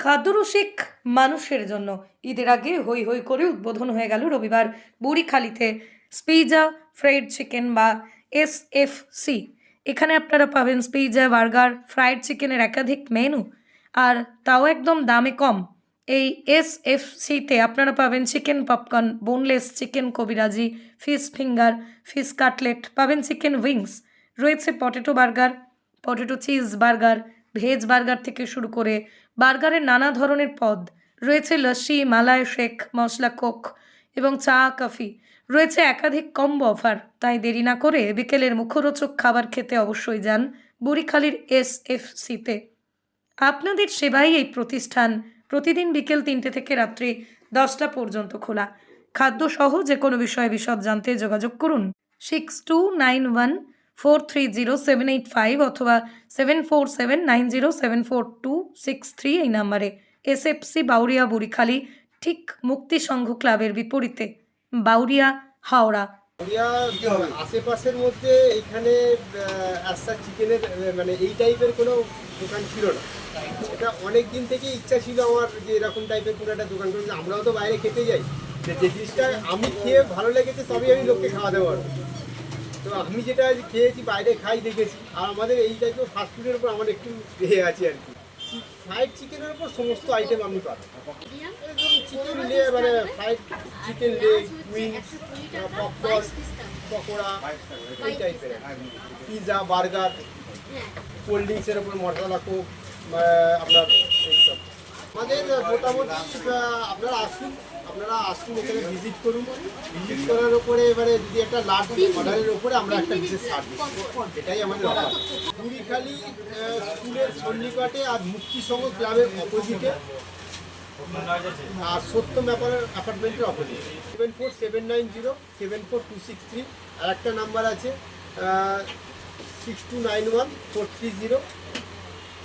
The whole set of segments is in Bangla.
খাদ্যরসিক মানুষের জন্য। ঈদের আগে হই হই করে উদ্বোধন হয়ে গেল রবিবার বুড়িখালিতে স্পিজা, ফ্রাইড চিকেন বা এস এফ সি। এখানে আপনারা পাবেন স্পিজা, বার্গার, ফ্রাইড চিকেনের একাধিক মেনু। আর তাও একদম দামে কম। এই এস এফ সিতে আপনারা পাবেন chicken popcorn, boneless chicken kabiraji, fish finger, fish cutlet, পাবেন চিকেন উইংস, রয়েছে potato burger, potato cheese burger veg burger থেকে শুরু করে বার্গারের নানা ধরনের পদ। রয়েছে লস্যি মালায় শেক, মশলা, কোক এবং চা, কফি। রয়েছে একাধিক কম্বো অফার। তাই দেরি না করে বিকেলের মুখরোচক খাবার খেতে অবশ্যই যান বুড়িখালির এস এফ সিতে। আপনাদের সেবাই এই প্রতিষ্ঠান প্রতিদিন বিকেল তিনটে থেকে রাত্রি দশটা পর্যন্ত খোলা। খাদ্য সহ যে কোনো বিষয়ে বিশদ জানতে যোগাযোগ করুন। Six two nine one four three zero seven eight five অথবা seven four seven nine zero seven four two six three এই নাম্বারে। এসএফসি বাউরিয়া বুড়িখালি ঠিক মুক্তি সংঘ ক্লাবের বিপরীতে। বাউরিয়া, হাওড়া। আশেপাশের মধ্যে এখানে আস্তা চিকেনের মানে এই টাইপের কোনো দোকান ছিল না। এটা অনেক দিন থেকে ইচ্ছা ছিল আমার যে এরকম টাইপের কোনো একটা দোকান করব আমরাও তো বাইরে খেতে যাই। যে জিনিসটা আমি খেয়ে ভালো লেগেছে তবেই আমি লোককে খাওয়াতে পারব। তো আমি যেটা খেয়েছি, বাইরে খাই দেখেছি। আর আমাদের এই টাইপের ফাস্টফুডের উপর আমার একটু এ আছে আর কি। ফ্রাইড চিকেনের উপর সমস্ত আইটেম পাবেন। একদম চিকেন লে মানে fried chicken leg wings popcorn pakora, এই টাইপের পিৎজা বার্গার কোল্ড ড্রিঙ্কসের উপর মশলা কোক আপনার আমাদের মোটামুটি আপনারা আসুন আপনারা আসুন এখানে ভিজিট করুন। ভিজিট করার উপরে এবারে যদি একটা লার্জ অর্ডারের উপরে আমরা একটা বিশেষ ছাড় এটাই আমাদের অফার কুড়িখালি স্কুলের সন্নিকটে আর মুক্তি সংঘ ক্লাবের অপোজিটে আর সত্যম ব্যাপারের অ্যাপার্টমেন্টের opposite seven four seven nine zero seven four two six three আর একটা নাম্বার আছে six two nine one four three zero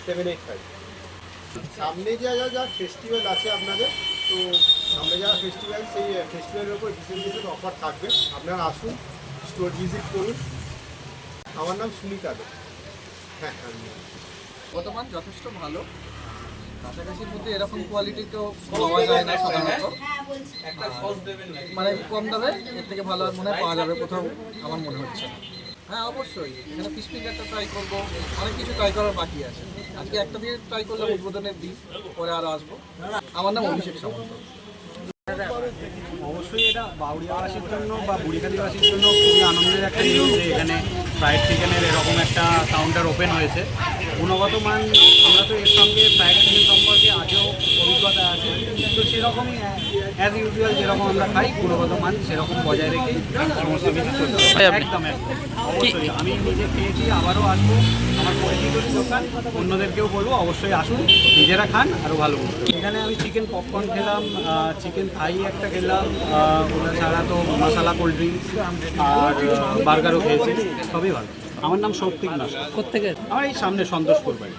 seven eight five সামনে যা যা যা ফেস্টিভ্যাল আছে আপনাদের তো সামনে যারা ফেস্টিভ্যাল সেই ফেস্টিভ্যালের উপর বিশেষ বিশেষ অফার থাকবে। আপনারা আসুন স্টোর ভিজিট করুন। আমার নাম সুমিতা দে হ্যাঁ হ্যাঁ বর্তমান যথেষ্ট ভালো। কাছাকাছির মধ্যে এরকম কোয়ালিটি তো পাওয়া যায় না সাধারণত। মানে কম দামে এর থেকে ভালো মনে হয় পাওয়া যাবে কোথাও আমার মনে হচ্ছে না। হ্যাঁ অবশ্যই। এখানে ফিশ ফিঙ্গারটা ট্রাই করব। অনেক কিছু ট্রাই করার বাকি আছে। আজকে একটা দিয়ে ট্রাই করলাম, উদ্বোধনের দিন। পরে আরও আসব। আমার নাম অভিষেক সামন্ত। অবশ্যই এটা বাউরিয়াবাসীর জন্য বা বুড়িখালিবাসীর জন্য খুবই আনন্দের একটা নিউজ এখানে ফ্রাইড চিকেনের এরকম একটা কাউন্টার ওপেন হয়েছে। গুণগত মান আমরা তো এর সঙ্গে ফ্রাইড চিকেন সম্পর্কে আগেও অভিজ্ঞতা আছে। তো সেরকমই অ্যাজ ইউজুয়াল যেরকম আমরা খাই গুণগত মান সেরকম বজায় রেখে সমস্ত কিছু হবে। একদম অবশ্যই আমি নিজে খেয়েছি আবারও আসব। আমার পরিচিত দোকান অন্যদেরকেও বলব অবশ্যই আসুন নিজেরা খান আরও ভালো এখানে আমি চিকেন পপকর্ন খেলাম চিকেন থাই একটা খেলাম ওটা ছাড়া তো মশালা কোল্ড ড্রিঙ্কস আর বার্গারও খেয়েছি। সবই ভালো। আমার নাম সৌপ্তিক নাস কোথেকে আমার এই সামনে সন্তোষপুর বাড়ি।